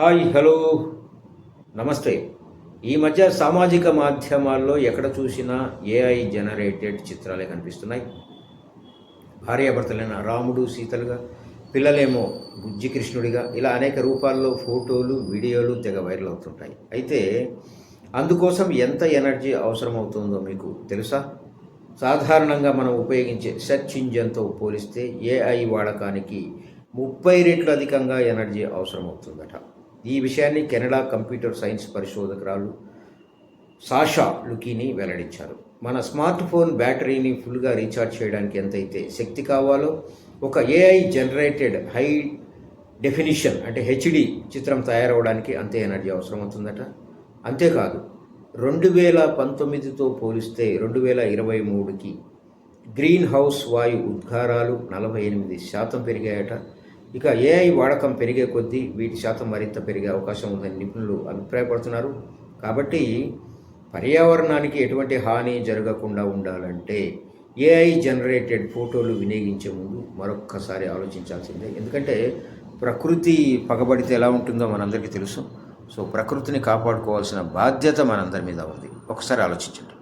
Hi hello. నమస్తే. ఈ మధ్య సామాజిక మాధ్యమాల్లో ఎక్కడ చూసినా ఏఐ జనరేటెడ్ చిత్రాలే కనిపిస్తున్నాయి. భార్యాభర్తలైన రాముడు సీతలుగా పిల్లలేమో బుజ్జి కృష్ణుడిగా ఇలా అనేక రూపాల్లో ఫోటోలు వీడియోలు తెగ వైరల్ అవుతుంటాయి. అయితే అందుకోసం ఎంత ఎనర్జీ అవసరమవుతుందో మీకు తెలుసా? సాధారణంగా మనం ఉపయోగించే సెర్చ్ ఇంజన్తో పోలిస్తే ఏఐ వాడకానికి ముప్పై రెట్లు అధికంగా ఎనర్జీ అవసరమవుతుందట. ఈ విషయాన్ని కెనడా కంప్యూటర్ సైన్స్ పరిశోధకురాలు సాషా లుకీని వెల్లడించారు. మన స్మార్ట్ ఫోన్ బ్యాటరీని ఫుల్గా రీఛార్జ్ చేయడానికి ఎంతైతే శక్తి కావాలో ఒక ఏఐ జనరేటెడ్ హై డెఫినిషన్ అంటే హెచ్డి చిత్రం తయారవడానికి అంతే ఎనర్జీ అవసరం అవుతుందట. అంతేకాదు రెండు వేల పంతొమ్మిదితో పోలిస్తే రెండు వేల ఇరవై మూడుకి గ్రీన్ హౌస్ వాయు ఉద్గారాలు నలభై ఎనిమిది శాతం పెరిగాయట. ఇక ఏఐ వాడకం పెరిగే కొద్దీ వీటి శాతం మరింత పెరిగే అవకాశం ఉందని నిపుణులు అభిప్రాయపడుతున్నారు. కాబట్టి పర్యావరణానికి ఎటువంటి హాని జరగకుండా ఉండాలంటే ఏఐ జనరేటెడ్ ఫోటోలు వినియోగించే ముందు మరొక్కసారి ఆలోచించాల్సిందే. ఎందుకంటే ప్రకృతి పగబడితే ఎలా ఉంటుందో మనందరికీ తెలుసు. సో ప్రకృతిని కాపాడుకోవాల్సిన బాధ్యత మనందరి మీద ఉంది. ఒకసారి ఆలోచించండి.